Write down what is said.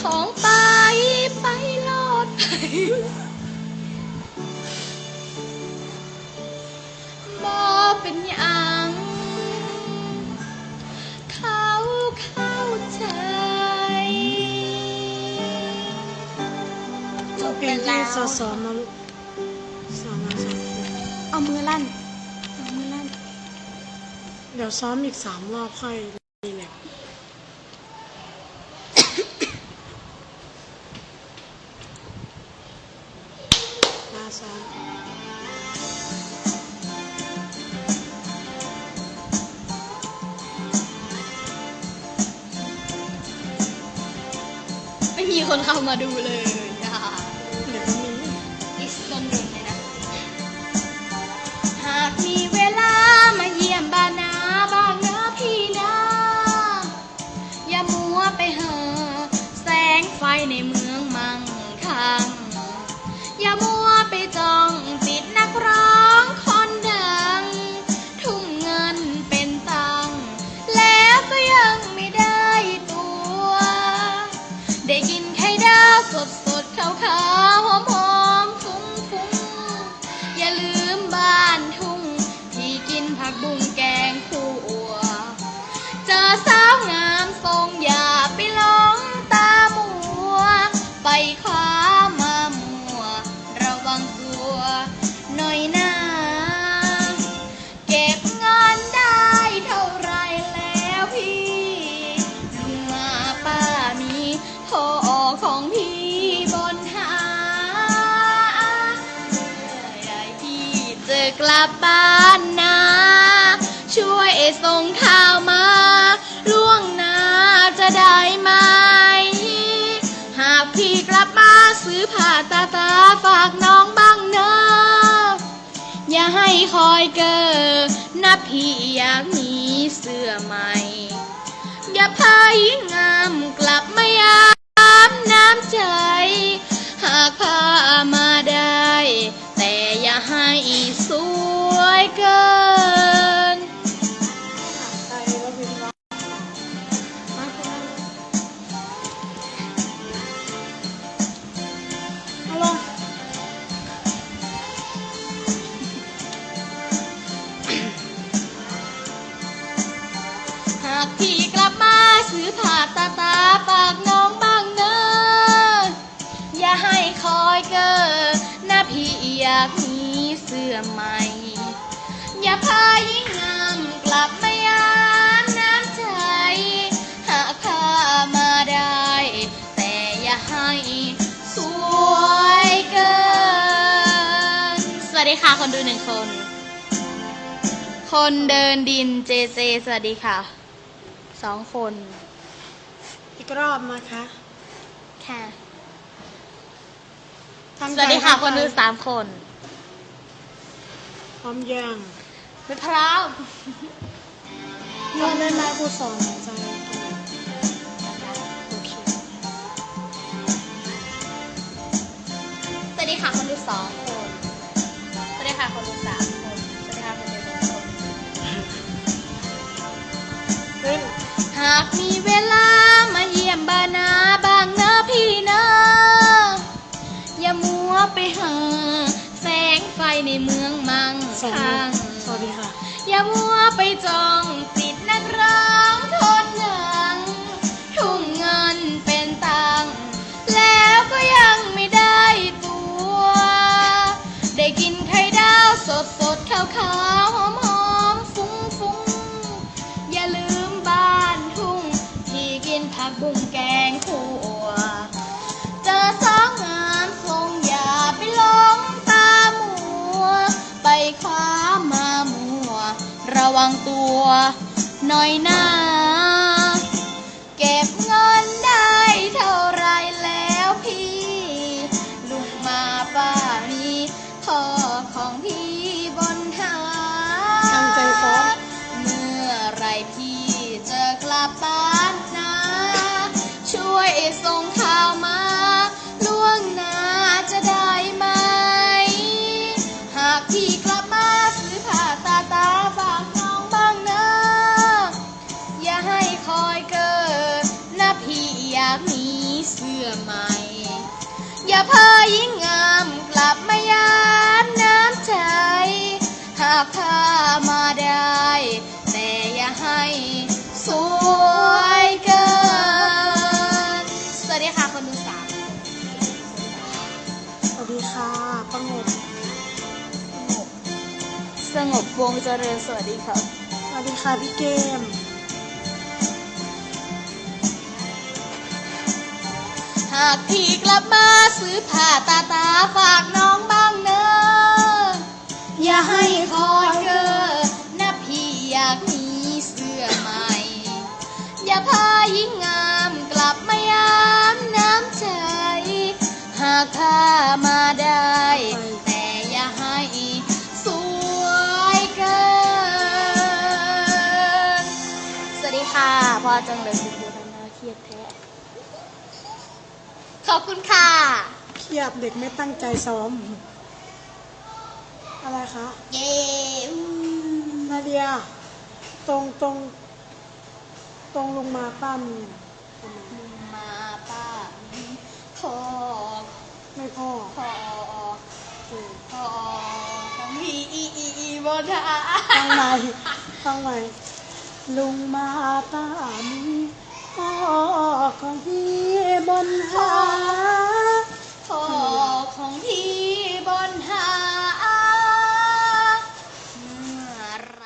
ของไปไปโลดไปบ่เป็นหยังเขาเข้าใจเพลงที่สอสอมาลูกสอนมาสอเพลงเอามือลั่นเอามือลั่น เดี๋ยวซ้อมอีกสามรอบค่อยรีแลกซ์ ซ้อมไม่มีคนเข้ามาดูเลยอะเดี๋ยวก็มีอิสตันบุลเลยนะ หากมีเวลามาเยี่ยมบ้านนาบ้างนะพี่นะอย่ามัวไปเหาแสงไฟในเมืองมั่งคั่ง ได้กินไข่ดาวสดสดขาวขาว ลับบ้านนะ ช่วยส่งข่าวมาล่วงหน้าจะได้ไหม หากพี่กลับมาซื้อผ้าตาตาฝากน้องบ้างเนอะอย่าให้คอยเกอนะพี่อยากมีเสื้อใหม่ อย่าพายงามกลับมายา อใหม่ อย่าพายิ่งงามกลับมายามน้ำใจ หากพามาได้ แต่อย่าให้สวยเกิน สวัสดีค่ะคนดูหนึ่งคน คนเดินดินเจเจสวัสดีค่ะสองคน อีกรอบมาคะค่ะตั้งสใจวัสดีค่ะเข้าคนดูไปสามคนพ ร้อมยังไม่พร้าวยอมได้ไหมครูสอนหายใจโอเคสวัสดีค่ะคนดูสองคนสวัสดีค่ะคนดูสามคนสวัสดีค่ะคนดูสองคนขึ้นหากมีเวลา มัางตัว น้อยหน้า อย่าพายิ่งงามกลับมายามน้ำใจ หากพามาได้ แต่อย่าให้สวยเกิน สวัสดีค่ะคนดูสามสวัสดีค่ะปังงบสงบวงเจริญสวัสดีครับ สวัสดีค่ะพี่เกมากพี่กลับมาซื้อผ้าตาตาฝากน้องบ้างเนอะอย่าให้คอยเกอนะพี่อยากมีเสื้อใหม่ อย่าพายิ่งงามกลับมายามน้ำใจ หากพามาได้ แต่อย่าให้สวยเกิน สวัสดีค่ะพ่อจังเลยคุณดูทำหน้าเครียดแท้ ขอบคุณค่ะ เครียดเด็กไม่ตั้งใจซ้อม อะไรคะเย้นาเดีย ตรงตรง ตรงลงมาป้ามีทำไมมาป้าพอไม่พ่อพอเออพอของพี่อีอีอีบนทาฟังใหม่ฟังใหม่ลุงมาตามี พ่อของพี่บนหาพ่อของพี่บนหาอไร